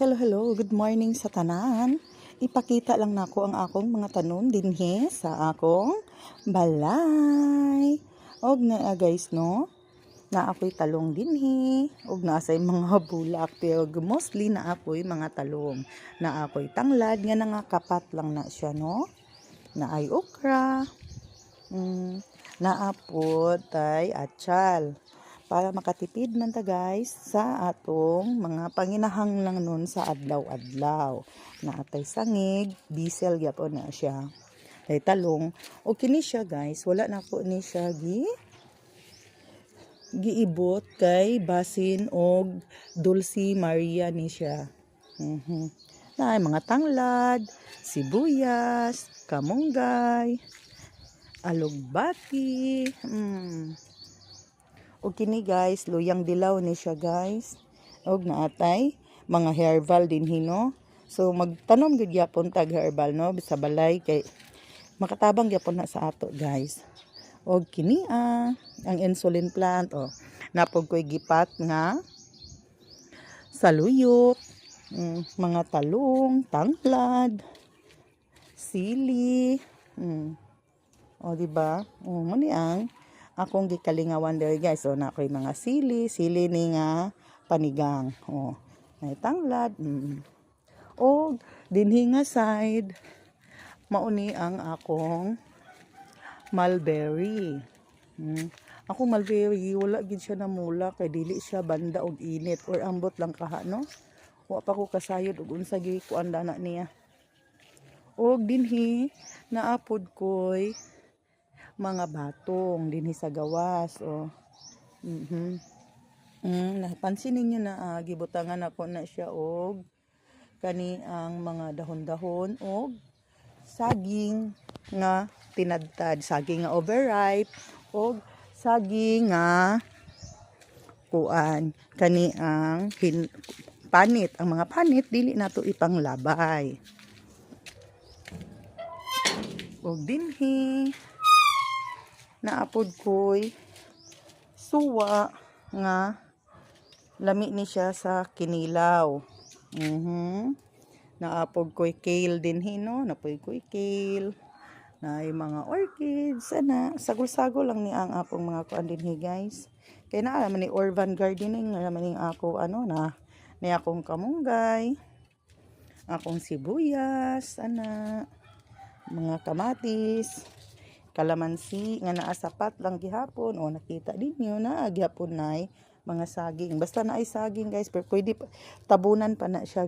Hello, hello. Good morning sa tanan. Ipakita lang nako ang akong mga tanom dinhi sa akong balay. Og na ah, guys no, na ako'y talong dinhi og na say mga bulak pero mostly na ako'y mga talong. Na ako'y tanglad nga nangakapat lang na siya no. Na ay okra. Mm, naapod tay atsyal para makatipid man ta guys sa atong mga panginahang lang nun sa adlaw-adlaw. Na atay sangig, diesel gyapon na siya. Ay talong. O kini siya guys, wala na po ni siya gi giibot kay basin og Dulce Maria ni siya. Mhm. Na ay mga tanglad, sibuyas, kamunggay, alugbati, mm. O kini guys, luyang dilaw ni siya guys. Og naatay mga herbal din hino. So magtanom gid gyapon tag herbal no sa balay kay makatabang gyapon na sa ato guys. Og kini ah, ang insulin plant oh. Napog ko'y gipat nga saluyot, mm, mga talong, tanglad, sili, mm. O di ba? O ni ang akong gikalingawan there guys. O na ako'y mga sili, sili ni nga panigang. O, may tanglad. Mm. O dinhi nga side mauni ang akong mulberry. Mm. Ako mulberry, wala gid siya namula kay dili siya banda og init or ambot lang kaha no. Wa pa ko kasayod og unsa gi kuan na niya. Og dinhi naapod koy mga batong dinhi sa gawas o. Mhm. Mm, napansin ninyo na ah, gibutangan ako na siya og kani ang mga dahon-dahon og saging nga tinadtad, saging nga overripe og saging nga kuan kani ang panit ang mga panit dili nato ipanglabay og dinhi naapod koy suwa nga lami ni siya sa kinilaw. Mhm. Naapod koy kale din hino napoy koy kale. Na yung mga orchids ana. Sagol-sagol lang ni ang apong mga kuan dinhi guys. Kay naa man ni urban gardening naman ning ako ano na ni akong kamunggay akong sibuyas ana. Mga kamatis kalamansi nga naa sapat lang gihapon. O nakita ninyo na gihapon nay mga saging. Basta na ay saging guys pero pwede tabunan pa na siya